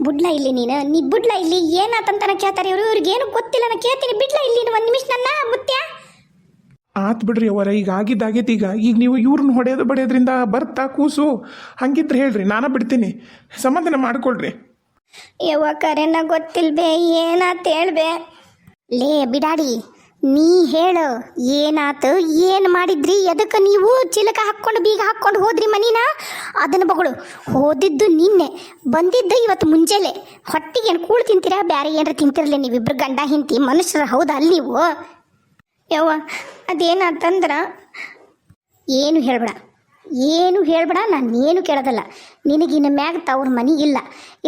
ಬುಡ್ಲ ಇಲ್ಲಿ ನೀನು? ನೀ ಬುಡ್ಲ ಇಲ್ಲಿ ಏನಾತಂತನ ಕೇಳ್ತಾರೆ ಇವರು? ಇವ್ರಿಗೆ ಏನು ಗೊತ್ತಿಲ್ಲ ನಾ ಕೇಳ್ತೀನಿ. ಬಿಡ್ಲ ಇಲ್ಲಿ ಒಂದು ನಿಮಿಷ ನನ್ನ ಮುತ್ಯ. ಆತ್ ಬಿಡ್ರಿ ಅವರ ಈಗ ಆಗಿದ್ದಾಗೈತಿ ಈಗ. ಈಗ ನೀವು ಇವ್ರನ್ನ ಹೊಡೆಯೋದು ಬಡಿಯೋದ್ರಿಂದ ಬರ್ತಾ ಕೂಸು. ಹಂಗಿದ್ರೆ ಹೇಳ್ರಿ ನಾನು ಬಿಡ್ತೀನಿ. ಸಮಾಧಾನ ಮಾಡ್ಕೊಳ್ರಿ. ಯಾವ ಕರೆನ ಗೊತ್ತಿಲ್ಬೇ ಏನಾತ ಹೇಳ್ಬೆ? ಲೇ ಬಿಡಾಡಿ. ನೀ ಹೇಳು, ಏನಾತು, ಏನು ಮಾಡಿದ್ರಿ, ಎದಕ್ಕೆ ನೀವು ಚಿಲಕ ಹಾಕ್ಕೊಂಡು ಬೀಗ ಹಾಕ್ಕೊಂಡು ಹೋದ್ರಿ ಮನಿನ? ಅದನ್ನ ಬಗಳು, ಹೋದಿದ್ದು ನಿನ್ನೆ, ಬಂದಿದ್ದು ಇವತ್ತು ಮುಂಜಾನೆ. ಹೊಟ್ಟಿಗೆ ಏನು ಕೂಳು ತಿಂತೀರಾ, ಬ್ಯಾರೆ ಏನಾರ ತಿಂತಿರಲಿ ನೀವಿಬ್ರು ಗಂಡ ಹಿಂತಿ ಮನುಷ್ಯರು ಹೌದಾ ಅಲ್ಲಿ ನೀವು? ಯವ್ವ, ಅದೇನಾತಂದ್ರ, ಏನು ಹೇಳ್ಬೇಡ. ಏನು ಹೇಳ್ಬೇಡ, ನಾನು ಏನು ಕೇಳೋದಲ್ಲ. ನಿನಗಿನ್ನ ಮ್ಯಾಗ ತವ್ರ ಮನೆ ಇಲ್ಲ.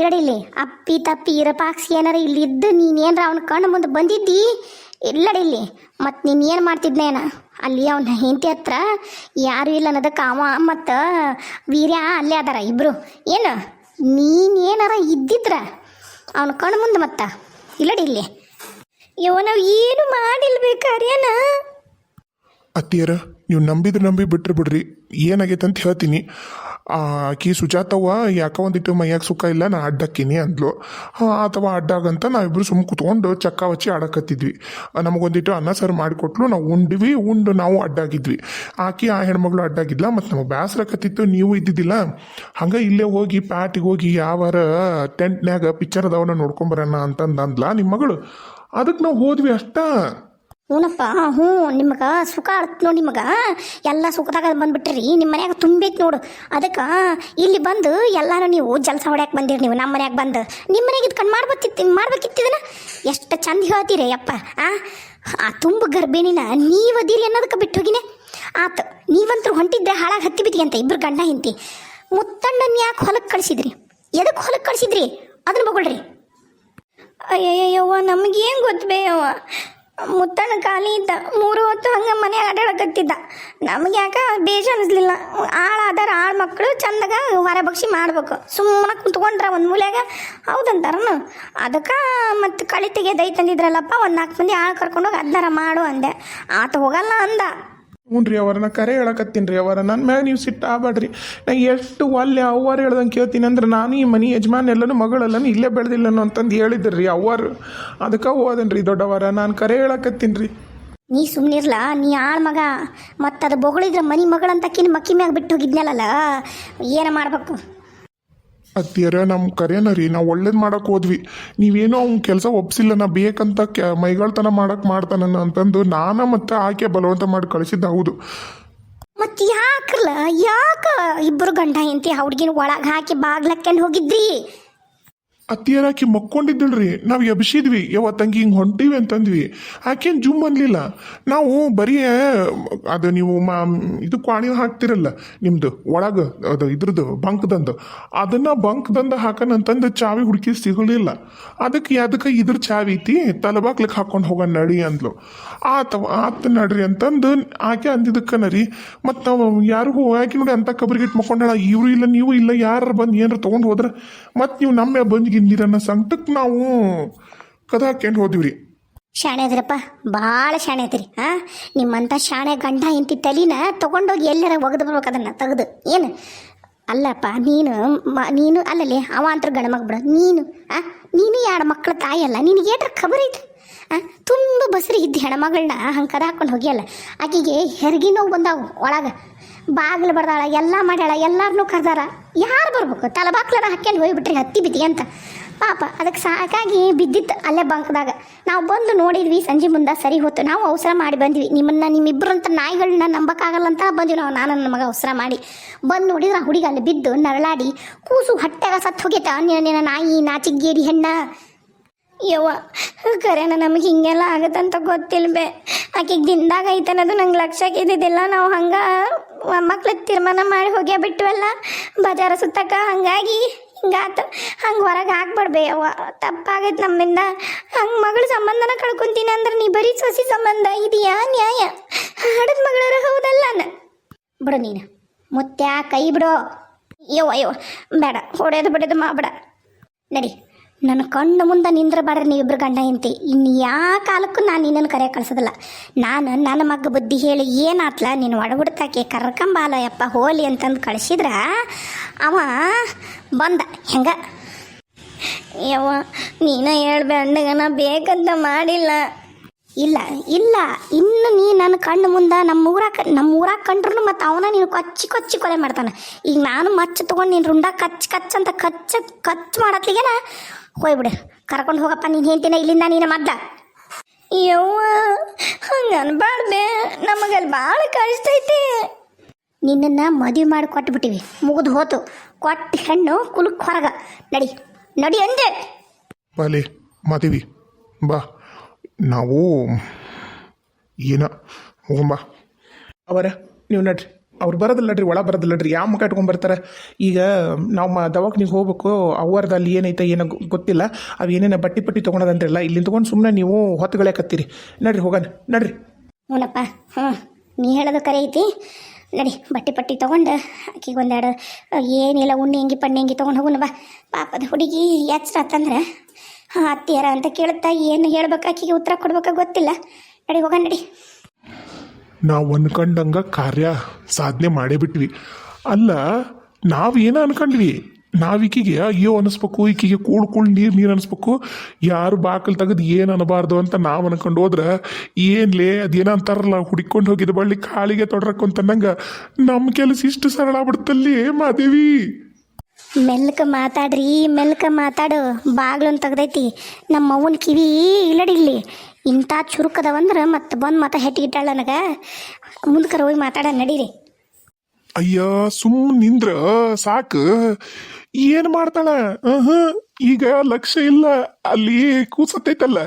ಇರಡಿಲ್ಲಿ, ಅಪ್ಪಿ ತಪ್ಪಿ ಇರಪಾಕ್ಸಿ ಏನಾರ ಇಲ್ಲಿ ಇದ್ದು ನೀನೇನಾರ ಅವನ ಕಣ್ಣು ಮುಂದೆ ಬಂದಿದ್ದಿ? ಇಲ್ಲಡಿಲ್ಲಿ ಮತ್ತು ನೀನು ಏನು ಮಾಡ್ತಿದ್ನೇನ? ಅಲ್ಲಿ ಅವನ ಹೆಂಡತಿ ಹತ್ರ ಯಾರು ಇಲ್ಲ ಅನ್ನೋದಕ್ಕೆ ಅವ ಮತ್ತು ವೀರ್ಯ ಅಲ್ಲೇ ಅದಾರ ಇಬ್ಬರು ಏನು? ನೀನು ಏನಾರ ಇದ್ದಿದ್ರ? ಅವನ ಕಣ್ಣು ಮುಂದೆ ಮತ್ತ. ಇಲ್ಲಡಿ ಇಲ್ಲಿ ಇವ ನಾವು ಏನು ಮಾಡಿಲ್ಬೇಕಾರೇನ ಅತ್ತಿಯರ ನೀವು ನಂಬಿದ್ರೆ ನಂಬಿ ಬಿಟ್ರಿ ಬಿಡ್ರಿ. ಏನಾಗೈತೆ ಅಂತ ಹೇಳ್ತೀನಿ. ಆಕಿ ಸುಜಾತವ್ವ ಯಾಕೋ ಒಂದಿಟ್ಟು ಮೈಯಾಗ ಸುಖ ಇಲ್ಲ, ನಾ ಅಡ್ಡಕ್ಕಿನಿ ಅಂದ್ಲು. ಹಾಂ ಅಥವಾ ಅಡ್ಡಾಗಂತ ನಾವಿಬ್ರು ಸುಮ್ಮ ಕುತ್ಕೊಂಡು ಚಕ್ಕ ವಚ್ಚಿ ಆಡಕತ್ತಿದ್ವಿ. ನಮಗೊಂದಿಟ್ಟು ಅನ್ನ ಸರ್ ಮಾಡಿಕೊಟ್ಲು, ನಾವು ಉಂಡ್ವಿ, ಉಂಡು ನಾವು ಅಡ್ಡಾಗಿದ್ವಿ. ಆಕಿ, ಆ ಹೆಣ್ಮಗಳು ಅಡ್ಡಾಗಿದ್ಲ, ಮತ್ತು ನಮಗೆ ಬೇಸರಕತ್ತಿತ್ತು ನೀವು ಇದ್ದಿದ್ದಿಲ್ಲ. ಹಂಗೆ ಇಲ್ಲೇ ಹೋಗಿ, ಪ್ಯಾಟಿಗೆ ಹೋಗಿ ಯಾವಾರ ಟೆಂಟ್ನ್ಯಾಗ ಪಿಕ್ಚರ್ ಅದಾವನ್ನ ನೋಡ್ಕೊಂಬರೋಣ ಅಂತಂದು ಅಂದ್ಲ ನಿಮ್ಮ ಮಗಳು. ಅದಕ್ಕೆ ನಾವು ಹೋದ್ವಿ ಅಷ್ಟ. ಹ್ಞೂನಪ್ಪ ಹ್ಞೂ, ನಿಮಗೆ ಸುಖ ಆಡ್ತು ನೋಡಿ ನಿಮಗೆ. ಎಲ್ಲ ಸುಖದಾಗ ಬಂದ್ಬಿಟ್ರಿ ನಿಮ್ಮ ಮನ್ಯಾಗ ತುಂಬೈತಿ ನೋಡು. ಅದಕ್ಕೆ ಇಲ್ಲಿ ಬಂದು ಎಲ್ಲರೂ ನೀವು ಜಲಸ ಹೊಡ್ಯಾಕೆ ಬಂದಿರಿ ನೀವು ನಮ್ಮ ಮನ್ಯಾಗ ಬಂದು. ನಿಮ್ಮ ಮನೆಗೆ ಇದು ಕಣ್ ಮಾಡ್ಬೇಕಿತ್ತು ಮಾಡ್ಬೇಕಿತ್ತಿದನ ಎಷ್ಟು ಚಂದ ಹೇಳ್ತೀರಿ ಅಪ್ಪ, ಆ? ಆ ತುಂಬ ಗರ್ಭಿಣಿನ ನೀವು ಅದಿರಿ ಅನ್ನೋದಕ್ಕೆ ಬಿಟ್ಟು ಹೋಗಿನೇ. ಆತು, ನೀವಂತರೂ ಹೊಂಟಿದ್ರೆ ಹಾಳಾಗಿ ಹತ್ತಿ ಬಿದ್ದಿ ಅಂತ ಇಬ್ಬರು ಗಂಡ ಹಿಂತಿ ಮುತ್ತಣ್ಣನ ಯಾಕೆ ಹೊಲಕ್ಕೆ ಕಳಿಸಿದ್ರಿ? ಎದಕ್ಕೆ ಹೊಲಕ್ಕೆ ಕಳಿಸಿದ್ರಿ? ಅದನ್ನ ಬಗೊಳ್ರಿ. ಅಯ್ಯಯ್ಯವ್ವ ನಮಗೇನು ಗೊತ್ತಬೇ ಅವ್ವ? ಮುತ್ತಣ್ಣ ಖಾಲಿ ಇದ್ದ. ಮೂರು ಹೊತ್ತು ಹಂಗೆ ಮನೆ ಆಟಾಡಕತ್ತಿದ್ದ ನಮ್ಗೆ ಯಾಕೆ ಬೇಜ ಅನಿಸ್ಲಿಲ್ಲ ಆಳು ಆದಾರ ಆಳು ಮಕ್ಕಳು ಚಂದಾಗ ಮಾಡಬೇಕು ಮಾಡ್ಬೇಕು. ಸುಮ್ಮನೆ ಕುಂತ್ಕೊಂಡ್ರ ಒಂದು ಮೂಲೆಯಾಗ, ಹೌದಂತಾರನು? ಅದಕ್ಕೆ ಮತ್ತು ಕಳಿ ತೆಗೆದೈ ತಂದಿದ್ರಲ್ಲಪ್ಪ, ಒಂದು ನಾಲ್ಕು ಮಂದಿ ಆಳು ಕರ್ಕೊಂಡೋಗಿ ಅದನ್ನಾರ ಮಾಡು ಅಂದೆ. ಆತ ಹೋಗಲ್ಲ ಅಂದ. ಹ್ಞೂ ರೀ ಅವರ ನಾ ಕರೆ ಹೇಳಕತ್ತೀನಿ ರೀ ಅವರ ನನ್ನ ಮ್ಯಾಗ ನೀವು ಸಿಟ್ಟು ಆಗ್ಬೇಡ್ರಿ ನಾ ಎಷ್ಟು ಒಲ್ಲೆ ಅವ್ವಾರು ಹೇಳ್ದಂಗೆ ಕೇಳ್ತೀನಿ ಅಂದ್ರೆ ನಾನು ಈ ಮನೆ ಯಜಮಾನ್ ಎಲ್ಲನೂ ಮಗಳೆಲ್ಲನೂ ಇಲ್ಲೇ ಬೆಳೆದಿಲ್ಲನು ಅಂತಂದು ಹೇಳಿದ್ರು ರೀ ಅವ್ವಾರು. ಅದಕ್ಕೆ ಹೋದನ್ ರೀ ದೊಡ್ಡವರ ನಾನು ಕರೆ ಹೇಳಕತ್ತೀನಿ ರೀ. ನೀ ಸುಮ್ಮನಿರ್ಲ ನೀ ಆಳ್ ಮಗ. ಮತ್ತು ಅದು ಬೊಗಳಿದ್ರೆ ಮನಿ ಮಗಳಂತಕ್ಕಿನ ಮಕ್ಕಿ ಮ್ಯಾಗ ಬಿಟ್ಟು ಹೋಗಿದ್ನಲ್ಲ ಏನು ಮಾಡ್ಬೇಕು? ಅತ್ತಿಯರ ನಮ್ಮ ಕರೆಯನ ರೀ, ನಾವು ಒಳ್ಳೇದು ಮಾಡಕ್ಕೆ ಹೋದ್ವಿ. ನೀವೇನೋ ಅವ್ನ ಕೆಲಸ ಒಪ್ಸಿಲ್ಲ, ನಾ ಬೇಕಂತ ಕ್ಯಾ ಮೈಗಳ್ತನ ಮಾಡಕ್ಕೆ ಮಾಡ್ತಾನ ಅಂತಂದು ನಾನು ಮತ್ತು ಆಕೆ ಬಲವಂತ ಮಾಡಿ ಕಳಿಸಿದ್ದ ಹೌದು. ಮತ್ತೆ ಯಾಕಲ್ಲ ಯಾಕ ಇಬ್ಬರು ಗಂಡ ಹೆಂಡತಿ ಹುಡುಗಿನ ಒಳಗೆ ಹಾಕಿ ಬಾಗ್ಲಕ್ಕೆ ಹೋಗಿದ್ರಿ? ಅತ್ತಿಯರ ಆಕಿ ಮಕ್ಕೊಂಡಿದ್ದಳ್ರಿ. ನಾವು ಎಬ್ಸಿದ್ವಿ. ಯಾವ ತಂಗಿ ಹಿಂಗೆ ಹೊಂಟಿವಿ ಅಂತಂದ್ವಿ. ಆಕೇನು ಜುಮ್ ಅನ್ಲಿಲ್ಲ. ನಾವು ಬರೀ, ಅದು ನೀವು ಮಾ, ಇದು ಕ್ವಾಣಿ ಹಾಕ್ತಿರಲ್ಲ ನಿಮ್ಮದು ಒಳಗೆ, ಅದು ಇದ್ರದ್ದು ಬಂಕ್ದಂದು ಅದನ್ನ ಬಂಕ್ದಂದು ಹಾಕನ್ ಅಂತಂದು ಚಾವಿ ಹುಡುಕಿ ಸಿಗಲಿಲ್ಲ. ಅದಕ್ಕೆ ಅದಕ್ಕೆ ಇದ್ರ ಚಾವಿ ಐತಿ ತಲೆಬಾಗ್ಲಿಕ್ಕೆ ಹಾಕೊಂಡು ಹೋಗೋಣ ನಡಿ ಅಂದ್ಲು. ಆತ ಆತ ನಡ್ರಿ ಅಂತಂದು ಆಕೆ ಅಂದಿದ್ದಕ್ಕೆ ನರಿ, ಮತ್ತು ನಾವು ಯಾರಿಗೂ ಆಕೆ ನೋಡಿ ಅಂತ ಕಬ್ರಿಗಿಟ್ಟು ಮಕ್ಕೊಂಡಾಳ. ಇವರು ಇಲ್ಲ, ನೀವು ಇಲ್ಲ, ಯಾರು ಬಂದು ಏನಾರು ತೊಗೊಂಡು ಹೋದ್ರೆ? ಮತ್ತು ನೀವು ನಮ್ಮ ಬಂದು ಗಿಂದಿರನ್ನ ಸಂಕಟಕ್ಕೆ ನಾವು ಕದ ಹಾಕ್ಯಂಡು ಹೋದಿವ್ರಿ. ಶಾಣೆ ಅದ್ರಪ್ಪ ಭಾಳ ಶಾಣೆ ಐತ್ರಿ ಹಾ ನಿಮ್ಮಂಥ ಶಾಣೆ ಗಂಡ ಇಂತಿ ತಲಿನ ತಗೊಂಡೋಗಿ ಎಲ್ಲರ ಒಗೆದು ಬರ್ಬೇಕು ಅದನ್ನ ತೆಗೆದು, ಏನು? ಅಲ್ಲಪ್ಪ, ನೀನು ಮ, ನೀನು ಅಲ್ಲಲ್ಲಿ ಅವ ಅಂತ ಗಂಡ ಬಿಡ, ನೀನು, ಆ? ನೀನು ಎರಡು ಮಕ್ಕಳ ತಾಯಿ ಅಲ್ಲ, ನಿನಗೆ ಏಟ್ರ ಖಬರ್ ಐತೆ ಆ? ತುಂಬ ಬಸ್ರಿ ಇದ್ದ ಹೆಣ್ಮಗಳನ್ನ ಹಂಗೆ ಕದ ಹಾಕೊಂಡು ಹೋಗಿಯಲ್ಲ, ಆಕೆಗೆ ಹೆರಿಗೆ ನೋವು ಬಂದಾವು ಒಳಗೆ. ಬಾಗಿಲು ಬರ್ದಾಳ, ಎಲ್ಲ ಮಾಡ್ಯಾಳ, ಎಲ್ಲಾರನು ಕರ್ದಾರ. ಯಾರು ಬರ್ಬೇಕು? ತಲಬಾಕ್ಲರ ಹಾಕ್ಯಂಡು ಹೋಗ್ಬಿಟ್ರಿ, ಹತ್ತಿ ಬಿದ್ದಿ ಅಂತ. ಪಾಪ ಅದಕ್ಕೆ ಸಾಕಾಗಿ ಬಿದ್ದಿತ್ತು ಅಲ್ಲೇ ಬಂಕ್ದಾಗ. ನಾವು ಬಂದು ನೋಡಿದ್ವಿ, ಸಂಜೆ ಮುಂದೆ ಸರಿ ಹೋತು. ನಾವು ಅವಸರ ಮಾಡಿ ಬಂದ್ವಿ. ನಿಮ್ಮನ್ನ ನಿಮ್ಮಿಬ್ಬರಂತ ನಾಯಿಗಳನ್ನ ನಂಬಕ್ಕಾಗಲ್ಲ ಅಂತ ಬಂದ್ವಿ ನಾವು. ನಾನು ನನ್ನ ಮಗ ಅವಸರ ಮಾಡಿ. ಬಂದು ನೋಡಿದ್ರೆ ಆ ಹುಡುಗ ಅಲ್ಲಿ ಬಿದ್ದು ನರಳಾಡಿ, ಕೂಸು ಹಟ್ಟೆಗ ಸತ್ತು ಹೋಗೈತ ನಿನ್ನ ನಾಯಿ ನಾಚಿಗೇರಿ ಹೆಣ್ಣ. ಯವ್ವ, ಕರೆನ, ನಮಗೆ ಹಿಂಗೆಲ್ಲ ಆಗತ್ತಂತ ಗೊತ್ತಿಲ್ಲ ಬೇ. ಆಕೆಗೆ ದಿನದಾಗ ಐತೆ ಅನ್ನೋದು ನಂಗೆ ಲಕ್ಷಕ್ಕೆ ಇದ್ದಿದ್ದಿಲ್ಲ ನಾವು ಹಂಗೆ ಮಕ್ಳ ತೀರ್ಮಾನ ಮಾಡಿ ಹೋಗ್ಯಾ ಬಿಟ್ವಲ್ಲ? ಬಜಾರ ಸುತ್ತಕ್ಕ ಹಂಗಾಗಿ ಹಿಂಗಾತು ಹಂಗೆ ಹೊರಗೆ ಹಾಕ್ಬಾರ್ಬೇ ಯವ್ವ. ತಪ್ಪಾಗೈತೆ ನಮ್ಮಿಂದ. ಹಂಗೆ ಮಗಳ ಸಂಬಂಧನ ಕಳ್ಕೊಂತೀನಿ ಅಂದ್ರೆ ನೀ ಬರೀ ಸೊಸಿ ಸಂಬಂಧ, ಇದೆಯಾ ನ್ಯಾಯ? ಹಾಡದ ಮಗಳರ ಹೌದಲ್ಲ ಬಿಡು ನೀನು. ಮುತ್ಯ ಕೈ ಬಿಡೋ. ಯವ್ವ ಯವ್ವ, ಬೇಡ. ಹೊಡೆದು ಬಿಡೋದು ಮಾಡಬೇಡ ನಡಿ. ನನ್ನ ಕಣ್ಣು ಮುಂದೆ ನಿಂದ್ರಬಾರ್ರಿ ನೀವಿಬ್ರು ಗಂಡ ಹೆಂಡತಿ. ಇನ್ನು ಯಾವ ಕಾಲಕ್ಕೂ ನಾನು ನಿನ್ನನ್ನು ಕರೆ ಕಳ್ಸೋದಿಲ್ಲ. ನಾನು ನನ್ನ ಮಗ ಬುದ್ಧಿ ಹೇಳಿ ಏನಾತ್ಲ? ನೀನು ಒಡಗುಡ್ತಾಕೆ ಕರ್ಕಂಬಾಲ ಯಪ್ಪ ಹೋಲಿ ಅಂತಂದು ಕಳಿಸಿದ್ರ, ಅವ ಬಂದ. ಹೆಂಗ? ಯವ್ವ, ನೀನ ಹೇಳ್ಬೇಡ ಬೇಕಂತ ಮಾಡಿಲ್ಲ. ಇಲ್ಲ ಇಲ್ಲ. ಇನ್ನು ನೀ ನನ್ನ ಕಣ್ಣು ಮುಂದೆ ನಮ್ಮ ಊರಾಗ ನಮ್ಮ ಊರಾಗ ಕಂಡ್ರು ಮತ್ತು ಅವನ ನೀನು ಕೊಚ್ಚಿ ಕೊಚ್ಚಿ ಕೊಲೆ ಮಾಡ್ತಾನೆ. ಈಗ ನಾನು ಮಚ್ಚ ತೊಗೊಂಡು ನೀನು ರುಂಡ ಕಚ್ ಕಚ್ ಅಂತ ಕಚ್ಚ ಕಚ್ ಮಾಡತ್ಲಿಗೆನ? ಹೋಯ್ಬಿಡು. ಕರ್ಕೊಂಡು ಹೋಗಪ್ಪ ನೀನು ಹೇಳ್ತೀನ ಇಲ್ಲಿಂದ ನೀನು ಮದ್ದ ಯವ್ವ ಹಂಗೆ ಅನ್ಬಾರ್ದೆ ನಮಗಲ್ಲಿ ಭಾಳ ಕಷ್ಟ ಐತಿ ನಿನ್ನನ್ನು ಮದುವೆ ಮಾಡಿ ಕೊಟ್ಬಿಟ್ಟಿವಿ. ಮುಗಿದು ಹೋತು. ಕೊಟ್ಟು ಹೆಣ್ಣು ಕುಲಕ್ ಹೊರಗ. ನಡಿ ನಡಿ ಅಂದೆ. ಬಲಿ ಮದುವೆ. ಬಾ. ನಾವು ಏನ ಹೋಗಂಬ. ಅವರ ನೀವು ನಡ್ರಿ. ಅವ್ರು ಬರೋದಿಲ್ಲ ನಡ್ರಿ ಒಳ ಬರೋದಿಲ್ಲ ನಡ್ರಿ. ಯಾವ ಮುಖ ಇಟ್ಕೊಂಡ್ ಬರ್ತಾರೆ? ಈಗ ನಾವು ಮ ದವಾಖಾನಿಗೆ ಹೋಗ್ಬೇಕು ಅವ್ರದ್ದು ಅಲ್ಲಿ ಏನೈತೆ ಏನೋ ಗೊತ್ತಿಲ್ಲ. ಅವು ಏನೇನೋ ಬಟ್ಟಿ ಪಟ್ಟಿ ತೊಗೊಳೋದಂದ್ರಲ್ಲ ಇಲ್ಲಿ ತೊಗೊಂಡು ಸುಮ್ಮನೆ ನೀವು ಹೊತ್ತುಗಳೇ ನಡ್ರಿ ಹೋಗೋಣ. ನಡ್ರಿ. ಹ್ಞೂನಪ್ಪ ಹ್ಞೂ. ನೀ ಹೇಳೋದು ಕರೆ ಐತಿ? ನಡಿ ಬಟ್ಟೆ ಪಟ್ಟಿ ತೊಗೊಂಡು ಆಕಿಗೆ ಒಂದೆರಡು ಏನಿಲ್ಲ ಉಣ್ಣೆ ಹೆಂಗಿ ಪಣ್ಣೆ ಹೆಂಗಿ ತೊಗೊಂಡು ಹೋಗೋಣ ಬಾ. ಪಾಪದ ಹುಡುಗಿ ಎಚ್ಚರ ಆತಂದ್ರೆ ಹಾಂ, ಅತ್ತಿಯಾರ ಅಂತ ಕೇಳುತ್ತಾ ಏನು ಹೇಳ್ಬೇಕು? ಆಕಿಗೆ ಉತ್ತರ ಕೊಡ್ಬೇಕ ಗೊತ್ತಿಲ್ಲ. ನಡಿ, ಹೋಗೋಣ ನಡಿ. ನಾವು ಅನ್ಕೊಂಡಂಗ ಕಾರ್ಯ ಸಾಧನೆ ಮಾಡೇ ಬಿಟ್ವಿ. ಅಲ್ಲ, ನಾವು ಏನ ಅನ್ಕೊಂಡ್ವಿ? ನಾವಿಕಿಗೆ ಅಯ್ಯೋ ಅನಿಸ್ಬೇಕು, ಈಕಿಗೆ ಕೂಳ್ ಕೂಳ್ ನೀರು ನೀರು ಅನಿಸ್ಬೇಕು, ಯಾರು ಬಾಕಲ್ ತೆಗೆದು ಏನು ಅನ್ನಬಾರ್ದು ಅಂತ ನಾವು ಅನ್ಕೊಂಡು ಹೋದ್ರೆ, ಏನ್ಲೇ ಅದೇನೋ ಅಂತಾರಲ್ಲ, ಹುಡ್ಕೊಂಡು ಹೋಗಿದ್ದು ಬಳ್ಳಿ ಕಾಳಿಗೆ ತೊಡ್ರಕ್ಕಂತಂದಂಗ ನಮ್ಮ ಕೆಲಸ ಇಷ್ಟು ಸರಳ ಬಿಡ್ತಲ್ಲಿ ಮಾದೇವಿ. ಮೆಲ್ಕ ಮಾತಾಡ್ರಿ ಮೆಲ್ಕ ಮಾತಾಡು. ಬಾಗ್ಲೊಂದು ತೆಗ್ದೈತಿ. ನಮ್ಮ ಅವ್ವನ ಕಿವಿ ಇಲ್ಲಡಿಲ್ಲಿ ಇಂಥ ಚುರುಕದವಂದ್ರೆ ಮತ್ತೆ ಬಂದು ಮತ್ತೆ ಹೆಟ್ಟಿಗಿಟ್ಟಾಳ ನನಗೆ. ಮುಂದ್ಕರ ಹೋಗಿ ಮಾತಾಡ ನಡೀರಿ. ಅಯ್ಯ ಸುಮ್ ನಿಂದ್ರ ಸಾಕು. ಏನ್ ಮಾಡ್ತಾಳ? ಹ ಈಗ ಲಕ್ಷ್ಯ ಇಲ್ಲ ಅಲ್ಲಿ ಕೂಸತ್ತೈತಲ್ಲ.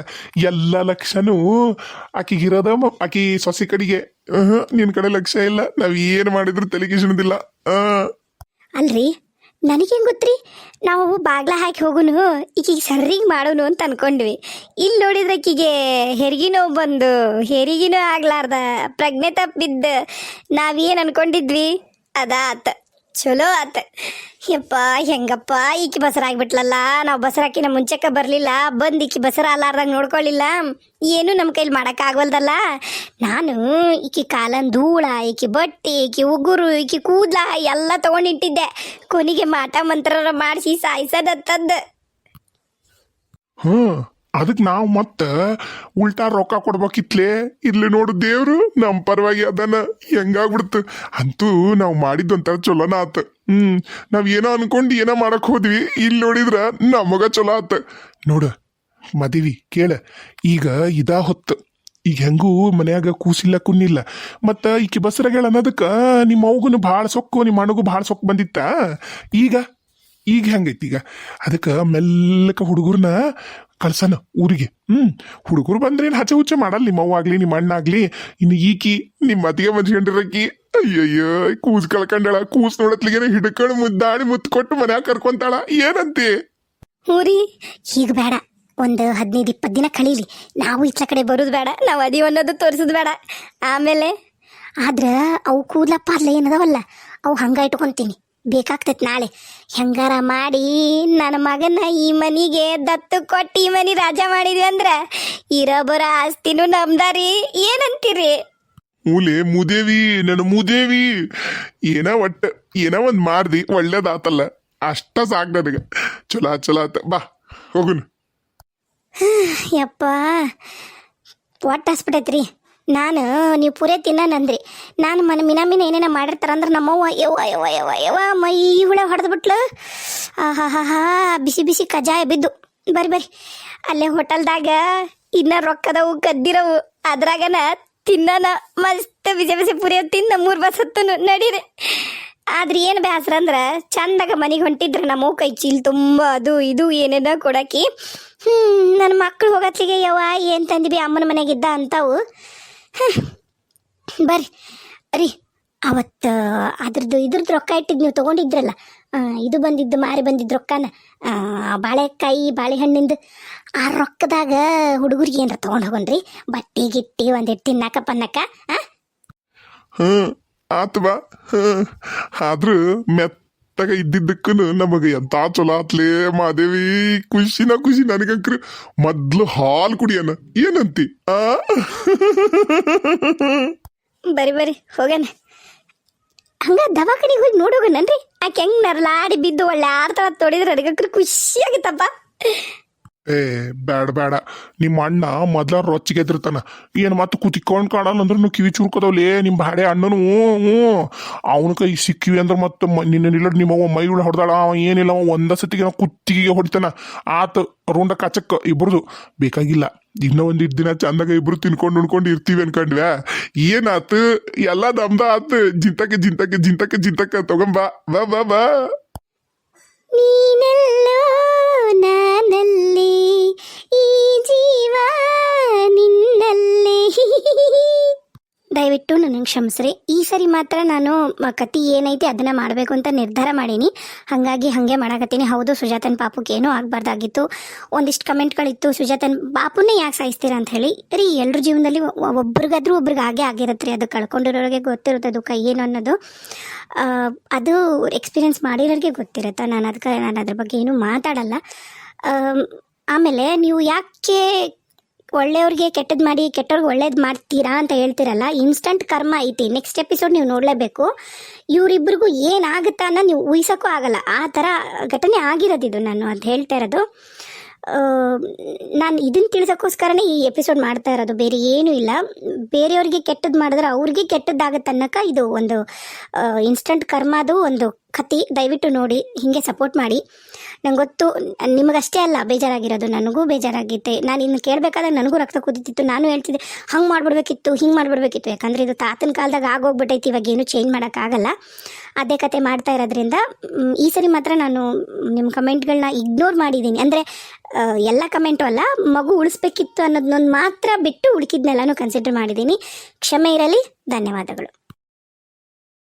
ಎಲ್ಲ ಲಕ್ಷ್ಯನೂ ಆಕಿಗಿರೋದ ಆಕಿ ಸೊಸೆ ಕಡೆಗೆ. ಆಹ್, ನಿನ್ ಕಡೆ ಲಕ್ಷ್ಯ ಇಲ್ಲ ನಾವ್ ಏನ್ ಮಾಡಿದ್ರು ತಲೆಗಿಸಿನದಿಲ್ಲ ಅಲ್ರಿ ನನಗೇನು ಗೊತ್ತ್ರಿ? ನಾವು ಬಾಗ್ಲ ಹಾಕಿ ಹೋಗುನು, ಈಕಿಗೆ ಸರ್ರಿಗೆ ಮಾಡೋನು ಅಂತ ಅನ್ಕೊಂಡ್ವಿ. ಇಲ್ಲಿ ನೋಡಿದ್ರೆ ಆಕಿಗೆ ಹೆರಿಗೆ ಬಂದು, ಹೆರಿಗಿನೂ ಆಗ್ಲಾರ್ದ, ಪ್ರಜ್ಞೆ ತಪ್ಪಿದ್ದ, ನಾವೇನು ಅನ್ಕೊಂಡಿದ್ವಿ? ಅದಾತ. ಚಲೋ ಆತ. ಯಪ್ಪ, ಹೆಂಗಪ್ಪ, ಈಕಿ ಬಸರಾಗ್ಬಿಟ್ಲಲ್ಲ ನಾವು ಬಸರಾಕಿನ ಮುಂಚೆಕ ಬರಲಿಲ್ಲ, ಬಂದು ಈಕಿ ಬಸರ ಅಲ್ಲಾರ್ದಂಗೆ ನೋಡ್ಕೊಳ್ಳಿಲ್ಲ ಏನು ನಮ್ಮ ಕೈಲಿ ಮಾಡೋಕ್ಕಾಗವಲ್ದಲ್ಲ ನಾನು ಈಕಿ ಕಾಲನ್ ಧೂಳ, ಈಕಿ ಬಟ್ಟೆ, ಈಕಿ ಉಗುರು, ಈಕಿ ಕೂದ್ಲ, ಎಲ್ಲ ತಗೊಂಡಿಟ್ಟಿದ್ದೆ. ಕೊನೆಗೆ ಮಾಟ ಮಂತ್ರ ಮಾಡಿಸಿ ಸಾಯಿಸದತ್ತದ್ದು. ಹ್ಮ್. ಅದಕ್ ನಾವು ಮತ್ತೆ ಉಲ್ಟಾ ರೊಕ್ಕ ಕೊಡ್ಬೇಕಿತ್ಲೆ? ಇಲ್ಲಿ ನೋಡು ದೇವ್ರು, ನಮ್ ಪರವಾಗಿ ಅದನ್ನ ಹೆಂಗಾಗ್ಬಿಡ್ತು? ಅಂತೂ ನಾವು ಮಾಡಿದ್ದೊಂಥರ ಚಲೋನ ಆತ. ಹ್ಮ್, ನಾವ್ ಏನೋ ಅನ್ಕೊಂಡು ಏನೋ ಮಾಡಕ್ ಹೋದ್ವಿ. ಇಲ್ಲಿ ನೋಡಿದ್ರ ನಮಗ ಚಲೋ ಆತ. ನೋಡು, ಮದಿವಿ, ಕೇಳ. ಈಗ ಇದಾ ಹೊತ್ತು. ಈಗ ಹೆಂಗೂ ಮನ್ಯಾಗ ಕೂಸಿಲ್ಲ ಕುನ್ನಿಲ್ಲ ಮತ್ತ ಈಕಿ ಬಸರಗಳ ಅನ್ನೋದಕ್ಕ ನಿಮ್ಮ ಅವ್ಗನು ಭಾಳ ಸೊಕ್ಕು ನಿಮ್ಮ ಅಣ್ಣಗೂ ಭಾಳ ಸೊಕ್ಕು ಬಂದಿತ್ತ? ಈಗ ಈಗ ಹೆಂಗೈತಿ ಈಗ? ಅದಕ್ಕೆ ಮೆಲ್ಲಕ ಹುಡುಗರ್ನ ಕಳ್ಸನ ಊರಿಗೆ. ಹ್ಮ್. ಹುಡುಗರು ಬಂದ್ರೇನು ಹಚ್ಚೆ ಹುಚ್ಚೆ ಮಾಡಲ್ಲ. ನಿಮ್ಮ ಅವ್ವಾಗ್ಲಿ ನಿಮ್ಮ ಅಣ್ಣ ಆಗ್ಲಿ. ಇನ್ನು ಈಕಿ, ನಿಮ್ಮ ಮತಿಗೆ ಮನ್ಸ್ಕೊಂಡಿರಕ್ಕಿ ಅಯ್ಯಯ್ಯೋ, ಕೂಸ್ ಕಳ್ಕೊಂಡಾಳ. ಕೂಸ್ ನೋಡತ್ಲಿಗೆ ಹಿಡ್ಕೊಂಡು ಮುದ್ದಾಡಿ ಮುತ್ತು ಕೊಟ್ಟು ಮನ್ಯಾಗ ಕರ್ಕೊಂತಾಳ. ಏನಂತೆ? ಊರಿ ಈಗ ಬೇಡ. ಒಂದು ಹದಿನೈದು ಇಪ್ಪತ್ತು ದಿನ ಕಳೀಲಿ. ನಾವು ಇಚ್ಚ ಕಡೆ ಬರೋದು ಬೇಡ. ನಾವು ಅದಿ ಅನ್ನೋದು ತೋರಿಸೋದು ಬೇಡ. ಆಮೇಲೆ? ಆದ್ರೆ ಅವು ಕೂದಲಪ್ಪ ಅಲ್ಲ ಏನದವಲ್ಲ? ಅವು ಹಂಗ ಇಟ್ಕೊಂತೀನಿ. ಬೇಕಾಗ್ತೈತೆ ನಾಳೆ. ಹೆಂಗಾರ ಮಾಡಿ ನನ್ನ ಮಗನ ಈ ಮನಿಗೆ ದತ್ತು ಕೊಟ್ಟು ಈ ಮನಿ ರಾಜ ಮಾಡಿದ್ವಿ ಅಂದ್ರೆ ಇರಬರ ಬರೋ ಆಸ್ತಿನೂ ನಮ್ದಾರಿ. ಏನಂತೀರಿ? ಮೂಲೆ ಮುದೇವಿ ನನ್ನ ಮುದೇವಿ. ಏನ ಒಟ್ಟ ಏನ ಒಂದ್ ಮಾಡ್ದಿ ಒಳ್ಳೇದಾತಲ್ಲ. ಅಷ್ಟ ಸಾಕ್ ನನಗ. ಚಲೋ ಚಲೋ ಆತ. ಬಾ ಹೋಗುನು. ಯಪ್ಪ. ಒಟ್ಟ ಹಸ್ಬಿಟ್ಟೈತ್ರಿ. ನಾನು, ನೀವು ಪೂರೇ ತಿನ್ನಂದ್ರಿ ನಾನು ಮನ ಮಿನ ಮಿನ ಏನೇನ ಮಾಡಿರ್ತಾರಂದ್ರೆ ನಮ್ಮವ್ವ, ಯವ್ವ ಯವ್ವ ಯವ್ವ ಯವ್ವ, ಮೈ ಹುಳ ಹೊಡೆದ್ಬಿಟ್ಲು. ಆಹಾ ಹಾ ಬಿಸಿ ಬಿಸಿ ಕಜಾಯ ಬಿದ್ದು. ಬರ್ರಿ ಬರ್ರಿ. ಅಲ್ಲೇ ಹೋಟೆಲ್ದಾಗ ಇನ್ನ ರೊಕ್ಕದವು ಕದ್ದಿರವು ಅದ್ರಾಗನ ತಿನ್ನನ ಮಸ್ತ್ ಬಿಸಿ ಬಿಸಿ ಪೂರಿ ತಿನ್ನ ಮೂರು ಬಸ್ ಹತ್ತನು ನಡೀರಿ. ಆದ್ರೆ ಏನು ಬೇಸರ ಅಂದ್ರೆ ಚಂದಾಗ ಮನೆಗೆ ಹೊಂಟಿದ್ರೆ ನಮ್ಮ ಕೈ ಚೀಲ್ ತುಂಬ ಅದು ಇದು ಏನೇನೋ ಕೊಡಾಕಿ. ಹ್ಞೂ ನನ್ನ ಮಕ್ಕಳು ಹೋಗತ್ಲಿಗೆ ಯವ್ವ, ಏನು ತಂದಿವಿ, ಅಮ್ಮನ ಮನೆಗಿದ್ದ ಅಂತಾವು. ಬರ್ರಿ. ರೀ, ಅವತ್ತು, ಅದ್ರದ್ದು, ಇದ್ರದ್ದು ರೊಕ್ಕ ಇಟ್ಟಿದ್ದು ನೀವು ತೊಗೊಂಡಿದ್ರಲ್ಲ ಇದು ಬಂದಿದ್ದು, ಮಾರಿ ಬಂದಿದ್ದು ರೊಕ್ಕನ ಬಾಳೆಕಾಯಿ, ಬಾಳೆಹಣ್ಣಿಂದು, ಆ ರೊಕ್ಕದಾಗ ಹುಡುಗರಿಗೆ ಏನಾರ ತೊಗೊಂಡು ಹೋಗೋಣ್ರಿ? ಬಟ್ಟೆ, ಗಿಟ್ಟಿ ಒಂದಿಟ್ಟು ತಿನ್ನಕ, ಪನ್ನಕ ಹಾಂ ಹ್ಮ್, ಆತು ಬಾ. ಹ್ಞೂ ಆದ್ರೂ ಮೆತ್ತಗ ಇದ್ದಿದ್ದಕ್ಕೂ ನಮಗೆ ಎಂತ ಚಲೋ ಆತ್ಲೇ ಮಾದೇವಿ. ಖುಷಿನ ಖುಷಿ ನನಗಂಕ್ರ ಮೊದ್ಲು ಹಾಲು ಕುಡಿಯನ. ಏನಂತಿ? ಆ? ಬರಿ ಬರಿ, ಹೋಗಣ. ಹಂಗ ದವಾಖಾನಿಗೆ ಹೋಗಿ ನೋಡೋಗಣನ್ರಿ ಆಕೆ ಹೆಂಗ್ ನರ್ಲಾಡಿ ಬಿದ್ದು ಒಳ್ಳೆ ಆಡ್ತಾಳ ತೊಡಿದ್ರೆ ಅಡಿಗಕ್ರ ಖುಷಿ ಆಗಿತ್ತಪ್ಪ. ಏ, ಬ್ಯಾಡ ಬ್ಯಾಡ. ನಿಮ್ಮ ಅಣ್ಣ ಮೊದ್ಲ ರೊಚ್ಚಿಗೆದಿರ್ತಾನ ಏನು ಮತ್ತೆ ಕುತಿಕೊಂಡ್ ಕಾಣಲ್ಲ ನೀವು ಕಿವಿ ಚುರ್ಕೋದವ್ಲಿ ನಿಮ್ಮ ಬಾಡೆ ಅಣ್ಣನು, ಹ್ಞೂ ಅವನ ಕೈ ಸಿಕ್ಕಿವಿ ಅಂದ್ರೆ ಮತ್ತೆ ನಿನ್ನ ನಿಲ್ಲ ನಿಮ್ಮವ್ವ ಮೈಗಳು ಹೊಡೆದಾಳ, ಅವ ಏನಿಲ್ಲ, ಅವ ಒಂದ ಸತಿಗೆ ನಾವು ಕುತ್ತಿಗೆ ಹೊಡಿತಾನ. ಆತ ರುಂಡ ಕಚಕ್ ಇಬ್ರದು. ಬೇಕಾಗಿಲ್ಲ. ಇನ್ನೂ ಒಂದಿಟ್ಟು ದಿನ ಚಂದಾಗ ಇಬ್ರು ತಿನ್ಕೊಂಡು ಉಣ್ಕೊಂಡು ಇರ್ತೀವಿ ಅನ್ಕೊಂಡ್ವ್ಯಾ ಏನಾತು? ಎಲ್ಲ ದಮ್ದ ಆತು. ಜಿಂತಕ್ಕೆ ಜಿಂತಕ್ಕೆ ಜಿಂತಕ್ಕೆ ಜಿಂತಕ್ಕೆ, ತಗೊಂಬಾ. ಬಾ ಬಾ ಬಾ. ನೀನೆಲ್ಲೋ ನಾನಲ್ಲಿ ಈ ಜೀವ ನಿನ್ನಲ್ಲೇ. ದಯವಿಟ್ಟು ನನಗೆ ಕ್ಷಮಿಸ್ರಿ. ಈ ಸರಿ ಮಾತ್ರ ನಾನು ಕತಿ ಏನೈತಿ ಅದನ್ನ ಮಾಡಬೇಕು ಅಂತ ನಿರ್ಧಾರ ಮಾಡೀನಿ. ಹಾಗಾಗಿ ಹಾಗೆ ಮಾಡಕತ್ತೀನಿ. ಹೌದು ಸುಜಾತನ್ ಪಾಪುಗೆ ಏನೂ ಆಗಬಾರ್ದಾಗಿತ್ತು. ಒಂದಿಷ್ಟು ಕಮೆಂಟ್ಗಳಿತ್ತು ಸುಜಾತನ್ ಪಾಪುನೇ ಯಾಕೆ ಸಾಯಿಸ್ತೀರಾ? ಅಂತ ಹೇಳಿ ರೀ ಎಲ್ಲರ ಜೀವನದಲ್ಲಿ ಒಬ್ರಿಗಾದ್ರೂ ಒಬ್ರಿಗೆ ಹಾಗೆ ಆಗಿರುತ್ತೆ ರೀ ಅದು ಕಳ್ಕೊಂಡಿರೋರಿಗೆ ಗೊತ್ತಿರುತ್ತೆ ದುಃಖ ಏನು ಅನ್ನೋದು. ಅದು ಎಕ್ಸ್ಪೀರಿಯೆನ್ಸ್ ಮಾಡಿರೋರಿಗೆ ಗೊತ್ತಿರುತ್ತೆ? ನಾನು ಅದಕ್ಕೆ ನಾನು ಅದ್ರ ಬಗ್ಗೆ ಏನೂ ಮಾತಾಡಲ್ಲ. ಆಮ್, ಆಮೇಲೆ ನೀವು ಯಾಕೆ ಒಳ್ಳೆಯವ್ರಿಗೆ ಕೆಟ್ಟದ್ದು ಮಾಡಿ, ಕೆಟ್ಟವ್ರಿಗೆ ಒಳ್ಳೇದು ಮಾಡ್ತೀರಾ ಅಂತ ಹೇಳ್ತಿರಲ್ಲ ಇನ್ಸ್ಟಂಟ್ ಕರ್ಮ ಐತಿ. ನೆಕ್ಸ್ಟ್ ಎಪಿಸೋಡ್ ನೀವು ನೋಡಲೇಬೇಕು. ಇವರಿಬ್ಬರಿಗೂ ಏನಾಗುತ್ತಾ ಅನ್ನೋ ನೀವು ಊಹಿಸೋಕ್ಕೂ ಆಗಲ್ಲ. ಆ ಥರ ಘಟನೆ ಆಗಿರೋದಿದು ನಾನು ಅದು ಹೇಳ್ತಾ ಇರೋದು. ನಾನು ಇದನ್ನು ತಿಳಿಸೋಕ್ಕೋಸ್ಕರನೇ ಈ ಎಪಿಸೋಡ್ ಮಾಡ್ತಾ ಇರೋದು. ಬೇರೆ ಏನೂ ಇಲ್ಲ. ಬೇರೆಯವ್ರಿಗೆ ಕೆಟ್ಟದ್ದು ಮಾಡಿದ್ರೆ ಅವ್ರಿಗೆ ಕೆಟ್ಟದ್ದಾಗತ್ತೆ ಅನ್ನೋಕೆ ಇದು ಒಂದು ಇನ್ಸ್ಟಂಟ್ ಕರ್ಮದು ಒಂದು ಕತಿ ದಯವಿಟ್ಟು ನೋಡಿ, ಹೀಗೆ ಸಪೋರ್ಟ್ ಮಾಡಿ. ನಂಗೆ ಗೊತ್ತು ನಿಮಗಷ್ಟೇ ಅಲ್ಲ, ಬೇಜಾರಾಗಿರೋದು ನನಗೂ ಬೇಜಾರಾಗಿತ್ತೆ ನಾನು ಇನ್ನು ಕೇಳಬೇಕಾದ್ರೆ ನನಗೂ ರಕ್ತ ಕುದಿತಿತ್ತು ನಾನು ಹೇಳ್ತಿದ್ದೆ, ಹಂಗೆ ಮಾಡಿಬಿಡ್ಬೇಕಿತ್ತು, ಹಿಂಗೆ ಮಾಡಿಬಿಡ್ಬೇಕಿತ್ತು. ಯಾಕಂದರೆ ಇದು ತಾತನ ಕಾಲದಾಗ ಆಗೋಗ್ಬಿಟ್ಟೈತಿ, ಇವಾಗ ಏನು ಚೇಂಜ್ ಮಾಡೋಕ್ಕಾಗಲ್ಲ. ಅದೇ ಕತೆ ಮಾಡ್ತಾ ಇರೋದ್ರಿಂದ ಈ ಸರಿ ಮಾತ್ರ ನಾನು ನಿಮ್ಮ ಕಮೆಂಟ್ಗಳನ್ನ ಇಗ್ನೋರ್ ಮಾಡಿದ್ದೀನಿ. ಅಂದರೆ ಎಲ್ಲ ಕಮೆಂಟು ಅಲ್ಲ, ಮಗು ಉಳಿಸ್ಬೇಕಿತ್ತು ಅನ್ನೋದನ್ನೊಂದು ಮಾತ್ರ ಬಿಟ್ಟು ಉಳ್ಕಿದ್ನೆಲ್ಲನೂ ಕನ್ಸಿಡರ್ ಮಾಡಿದ್ದೀನಿ. ಕ್ಷಮೆ ಇರಲಿ, ಧನ್ಯವಾದಗಳು.